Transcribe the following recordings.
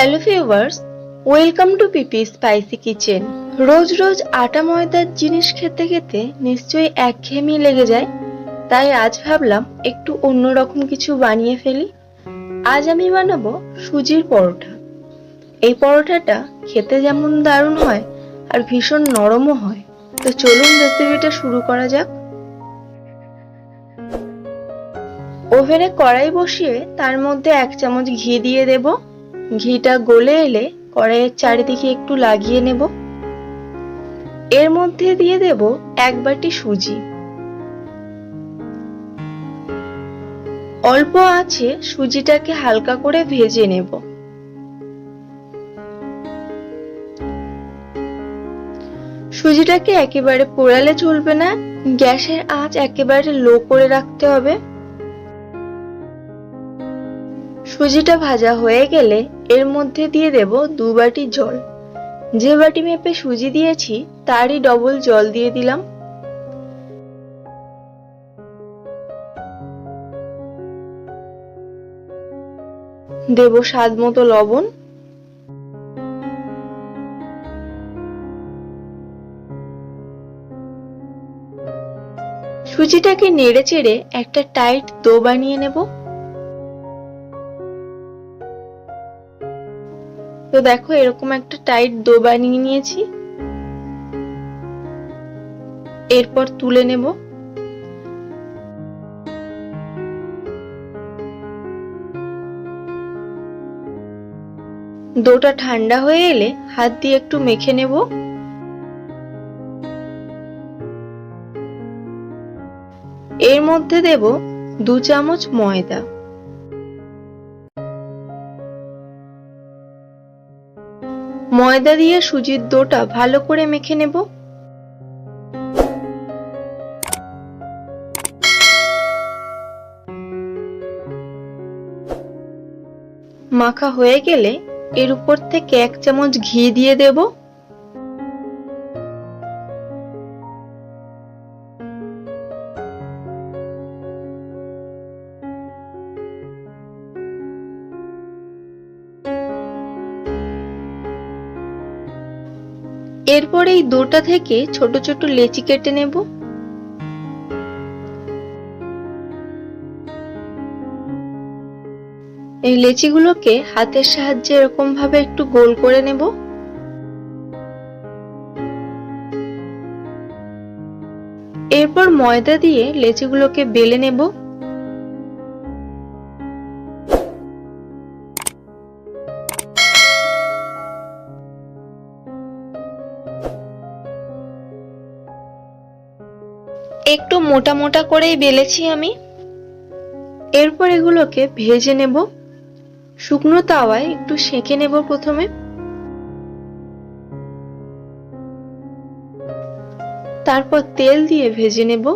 Hello viewers welcome to PP spicy kitchen রোজ রোজ আটা ময়দার জিনিস খেতে খেতে নিশ্চয়ই একঘেয়েমি লেগে যায়। তাই আজ ভাবলাম একটু অন্যরকম কিছু বানিয়ে ফেলি। আজ আমি বানাবো সুজির পরোটা। এই পরোটাটা খেতে যেমন দারুণ হয় আর ভীষণ নরমও হয়। তো চলুন রেসিপিটা শুরু করা যাক। ওভেনে কড়াই বসিয়ে তার মধ্যে এক চামচ ঘি দিয়ে দেব। ঘিটা গলে এলে কড়াইয়ের চারিদিকে একটু লাগিয়ে নেব। এর মধ্যে দিয়ে দেব এক বাটি সুজি। অল্প আছে, সুজিটাকে হালকা করে ভেজে নেব। সুজিটাকে একেবারে পোড়ালে চলবে না, গ্যাসের আঁচ একেবারে লো করে রাখতে হবে। সুজিটা ভাজা হয়ে গেলে এর মধ্যে দিয়ে দেব দু বাটি জল। যে বাটি মেপে সুজি দিয়েছি, তারই ডবল জল দিয়ে দিলাম। দেব স্বাদ মতো লবণ। সুজিটাকে নেড়ে চেড়ে একটা টাইট দো বানিয়ে নেব। তো দেখো, এরকম একটা টাইট দো বানিয়ে নিয়েছি। এরপর তুলে নেব। দোটা ঠান্ডা হয়ে এলে হাত দিয়ে একটু মেখে নেব। এর মধ্যে দেব দু চামচ ময়দা। ময়দা দিয়ে সুজির দোটা ভালো করে মেখে নেব। মাখা হয়ে গেলে এর উপর থেকে এক চামচ ঘি দিয়ে দেব। এরপর এই দুটা থেকে ছোট ছোট লেচি কেটে নেব। এই লেচিগুলোকে হাতের সাহায্যে এরকম ভাবে একটু গোল করে নেব। এরপর ময়দা দিয়ে লেচিগুলোকে বেলে নেব। একটু মোটা মোটা করেই বেলেছি আমি। এরপর এগুলোকে ভেজে নেব। শুকনো তাওয়ায় একটু সেঁকে নেব প্রথমে। তারপর তেল দিয়ে ভেজে নেব।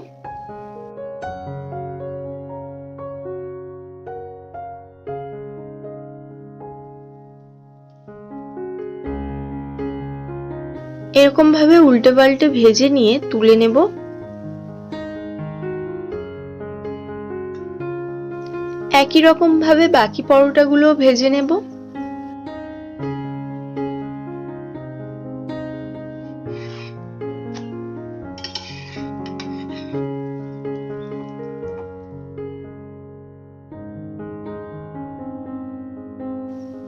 এরকম ভাবে উল্টে পাল্টে ভেজে নিয়ে তুলে নেব। একই রকম ভাবে বাকি পরোটাগুলো ভেজে নেব।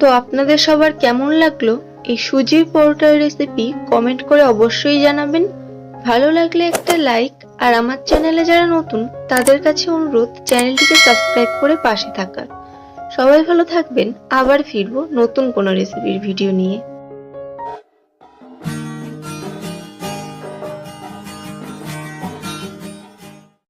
তো আপনাদের সবার কেমন লাগল? এই সুজির পরোটার রেসিপি কমেন্ট করে অবশ্যই জানাবেন। ভালো লাগলে একটা লাইক, আর আমার চ্যানেলে যারা নতুন, তাদের কাছে অনুরোধ চ্যানেলটিকে সাবস্ক্রাইব করে পাশে থাকার। সবাই ভালো থাকবেন, আবার ফিরবো নতুন কোনো রেসিপির ভিডিও নিয়ে।